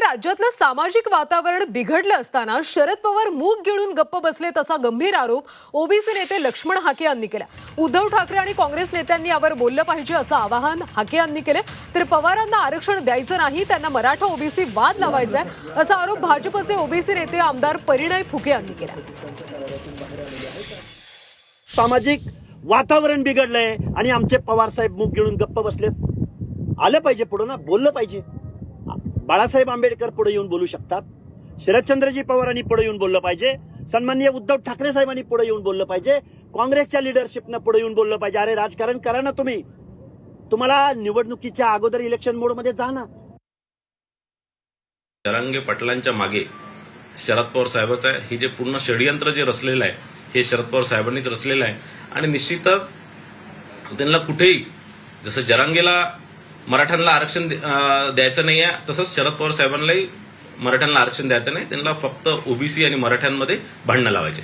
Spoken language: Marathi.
राज्यातलं सामाजिक वातावरण बिघडलं असताना शरद पवार मूग गिळून गप्प बसलेत असा गंभीर आरोप ओबीसी नेते लक्ष्मण हाके यांनी केला. उद्धव ठाकरे आणि काँग्रेस नेत्यांनी यावर बोललं पाहिजे असं आवाहन हाके यांनी केलं. तर पवारांना आरक्षण द्यायचं नाही त्यांना मराठा ओबीसी वाद लावायचा आहे असा आरोप भाजपचे ओबीसी नेते आमदार परिणय फुके यांनी केला. सामाजिक वातावरण बिघडलंय आणि आमचे पवार साहेब मुख गिळून गप्प बसलेत. आलं पाहिजे पुढे ना बोललं पाहिजे. बाळासाहेब आंबेडकर पुढे येऊन बोलू शकतात. शरदचंद्रजी पवारांनी पुढे येऊन बोललं पाहिजे. सन्माननीय उद्धव ठाकरे साहेबांनी पुढे येऊन बोललं पाहिजे. काँग्रेसच्या लिडरशिपनं पुढे येऊन बोललं पाहिजे. अरे राजकारण करा ना तुम्ही. तुम्हाला निवडणुकीच्या अगोदर इलेक्शन मोडमध्ये जा ना. जरांगे पाटलांच्या मागे शरद पवार साहेबच आहे. हे जे पूर्ण षडयंत्र जे रचलेलं आहे हे शरद पवार साहेबांनीच रचलेलं आहे. आणि निश्चितच त्यांना कुठेही जसं जरांगेला मराठ्यांना आरक्षण द्यायचं नाही आहे तसंच शरद पवार साहेबांनाही मराठ्यांना आरक्षण द्यायचं नाही. त्यांना फक्त ओबीसी आणि मराठ्यांमध्ये भांडणं लावायचे.